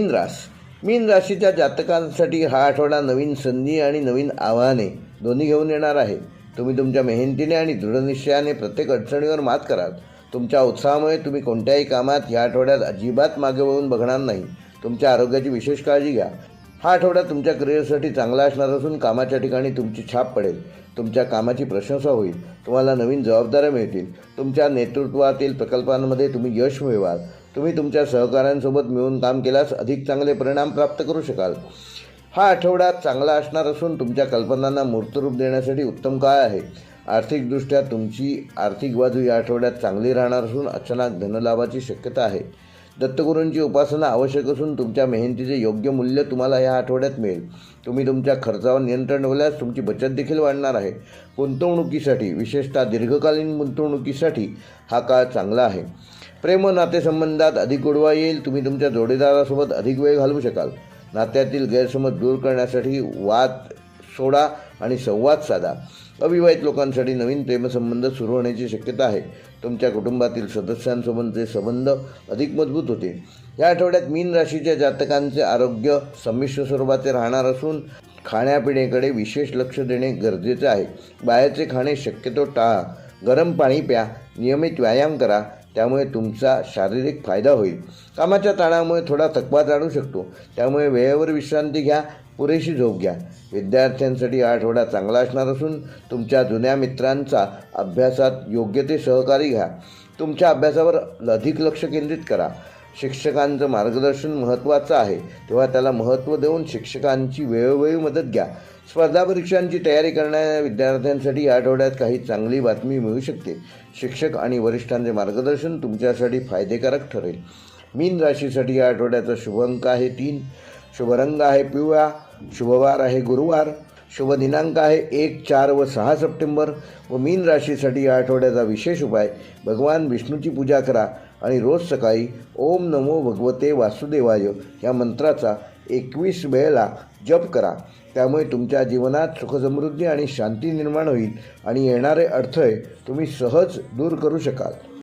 मीन रास. मीन राशीच्या जातकांसाठी हा आठवडा नवीन संधी आणि नवीन आव्हाने दोन्ही घेऊन येणार आहे. तुम्ही तुमच्या मेहनतीने आणि दृढनिश्चयाने प्रत्येक अडचणीवर मात कराल. तुमच्या उत्साहामुळे तुम्ही कोणत्याही कामात या आठवड्यात अजिबात मागे वळून बघणार नाही. तुमच्या आरोग्याची विशेष काळजी घ्या. हा आठवडा तुमच्या करिअरसाठी चांगला असणार असून कामाच्या ठिकाणी तुमची छाप पडेल. तुमच्या कामाची प्रशंसा होईल. तुम्हाला नवीन जबाबदाऱ्या मिळतील. तुमच्या नेतृत्वातील प्रकल्पांमध्ये तुम्ही यश मिळवाल. तुम्ही तुमच्या सहकाऱ्यांसोबत मिळून काम केल्यास अधिक चांगले परिणाम प्राप्त करू शकाल. हा आठवडा चांगला असणार असून तुमच्या कल्पनांना मूर्तरूप देण्यासाठी उत्तम काळ आहे? आर्थिकदृष्ट्या तुमची आर्थिक बाजू या आठवड्यात चांगली राहणार असून अचानक धनलाभाची शक्यता आहे. दत्तगुरूंची उपासना आवश्यक असून तुमच्या मेहनतीचे योग्य मूल्य तुम्हाला या आठवड्यात मिळेल. तुम्ही तुमच्या खर्चावर नियंत्रण ठेवल्यास तुमची बचत देखील वाढणार आहे. गुंतवणुकीसाठी विशेषतः दीर्घकालीन गुंतवणुकीसाठी हा काळ चांगला आहे. प्रेम नातेसंबंधात अधिक गोडवा येईल. तुम्ही तुमच्या जोडीदारासोबत अधिक वेळ घालवू शकाल. नात्यातील गैरसमज दूर करण्यासाठी वाद सोडा आणि संवाद साधा. अविवाहित लोकांसाठी नवीन प्रेमसंबंध सुरू होण्याची शक्यता आहे. तुमच्या कुटुंबातील सदस्यांसोबतचे संबंध अधिक मजबूत होते. या आठवड्यात मीन राशीच्या जातकांचे आरोग्य संमिश्र स्वरूपाचे राहणार असून खाण्यापिण्याकडे विशेष लक्ष देणे गरजेचे आहे. बाहेरचे खाणे शक्यतो टाळा. गरम पाणी प्या. नियमित व्यायाम करा. त्यामुळे तुमचा शारीरिक फायदा होईल. कामाच्या ताणामुळे थोडा थकवा जाणू शकतो. त्यामुळे वेळेवर विश्रांती घ्या पुरेशी झोप घ्या. विद्यार्थ्यांसाठी आठवडा चांगला असणार असून तुमच्या जुन्या मित्रांचा अभ्यासात योग्य ते सहकारी घ्या. तुमच्या अभ्यासावर अधिक लक्ष केंद्रित करा. शिक्षकांचं मार्गदर्शन महत्त्वाचं आहे. तेव्हा त्याला महत्त्व देऊन शिक्षकांची वेळोवेळी मदत घ्या. स्पर्धा परीक्षांची तयारी करणाऱ्या विद्यार्थ्यांसाठी या आठवड्यात काही चांगली बातमी मिळू शकते. शिक्षक आणि वरिष्ठांचे मार्गदर्शन तुमच्यासाठी फायदेकारक ठरेल. मीन राशीसाठी या आठवड्याचा शुभ अंक आहे तीन. शुभरंग आहे पिवळा. शुभवार आहे गुरुवार. शुभ दिनांक आहे एक चार व सहा सप्टेंबर. व मीन राशीसाठी या आठवड्याचा विशेष उपाय भगवान विष्णूची पूजा करा. आणि रोज सकाळी ओम नमो भगवते वासुदेवाय या मंत्राचा एकवीस वेळेला जप करा. त्यामुळे तुमच्या जीवनात सुखसमृद्धी आणि शांती निर्माण होईल आणि येणारे अडथळे तुम्ही सहज दूर करू शकाल.